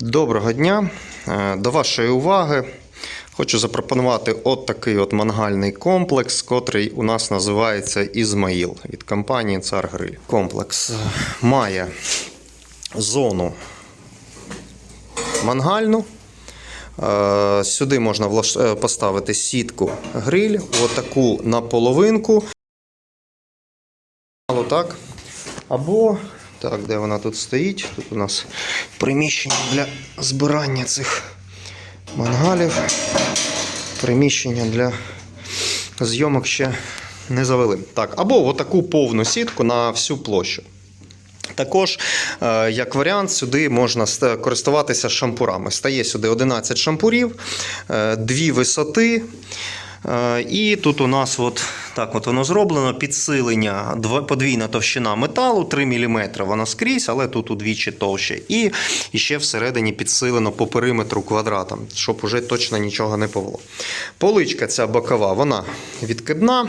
Доброго дня. Е, До вашої уваги хочу запропонувати от такий от мангальний комплекс, котрий у нас називається Ізмаїл від компанії Цар Гриль. Комплекс е, має зону мангальну. Е, Сюди можна поставити сітку гриль, отаку на половинку. Так. Або, так, де вона тут стоїть? Тут у нас приміщення для збирання цих мангалів. Приміщення для зйомок ще не завели. Так, або отаку повну сітку на всю площу. Також, е, як варіант, сюди можна користуватися шампурами. Стає сюди 11 шампурів, е, дві висоти. Е, І тут у нас от так от воно зроблено підсилення, подвійна товщина металу 3 мм. Воно скрізь, але тут удвічі товще. І, ще всередині підсилено по периметру квадратом, щоб уже точно нічого не повело. Поличка ця бокова, вона відкидна.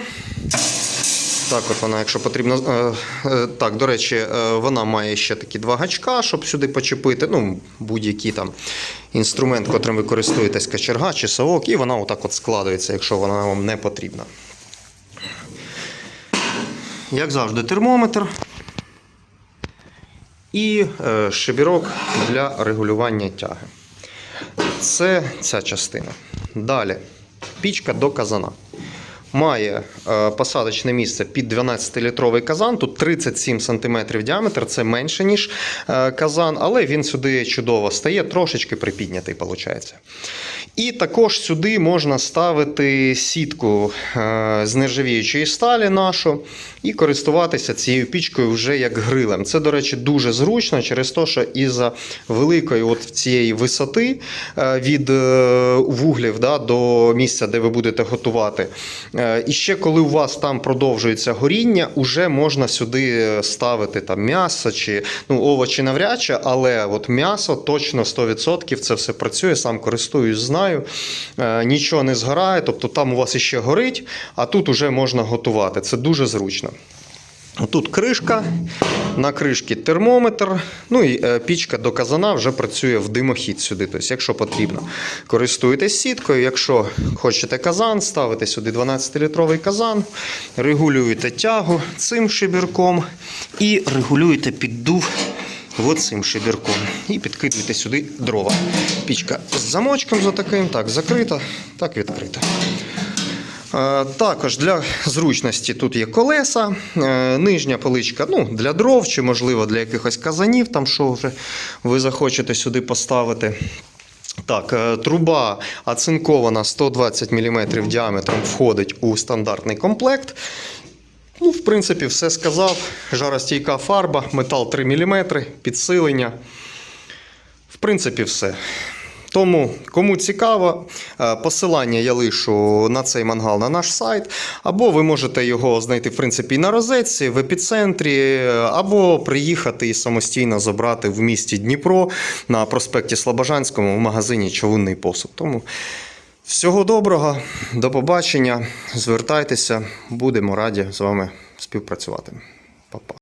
Так, от вона, якщо потрібно. е, е, Так, до речі, е, вона має ще такі два гачка, щоб сюди почепити. Ну, будь-який там інструмент, котрим ви користуєтесь, качерга чи совок, і вона отак от складується, якщо вона вам не потрібна. Як завжди, термометр і е, шибірок для регулювання тяги. Це ця частина. Далі пічка до казана. Має е, посадочне місце під 12-літровий казан. Тут 37 см діаметр, це менше, ніж е, казан, але він сюди чудово стає, трошечки припіднятий, виходить. І також сюди можна ставити сітку е, з нержавіючої сталі нашу і користуватися цією пічкою вже як грилем. Це, до речі, дуже зручно через те, що із-за великої от цієї висоти від вуглів да, до місця, де ви будете готувати. Е, І ще коли у вас там продовжується горіння, уже можна сюди ставити там м'ясо чи ну, овочі навряд але от м'ясо точно 100% це все працює, сам користуюсь, знаю. Е, Нічого не згорає, тобто там у вас іще горить, а тут уже можна готувати. Це дуже зручно. Тут кришка, на кришці термометр, ну і е, пічка до казана вже працює в димохід сюди. Тобто, якщо потрібно, користуєтесь сіткою. Якщо хочете казан, ставите сюди 12-літровий казан, регулюєте тягу цим шибірком і регулюєте піддув оцим шибірком. І підкидуєте сюди дрова. Пічка з замочком за таким, так закрита, так відкрита. Е, Також для зручності тут є колеса, е, нижня поличка ну, для дров чи, можливо, для якихось казанів, там що вже ви захочете сюди поставити. Так, е, труба оцинкована 120 мм діаметром входить у стандартний комплект. Ну, в принципі, все сказав. Жаростійка фарба, метал 3 мм, підсилення. В принципі, все. Тому, кому цікаво, е, посилання я лишу на цей мангал на наш сайт, або ви можете його знайти в принципі і на розетці, в епіцентрі, або приїхати і самостійно забрати в місті Дніпро на проспекті Слобожанському в магазині Човунний посуд. Тому всього доброго, до побачення. Звертайтеся, будемо раді з вами співпрацювати. Па-па.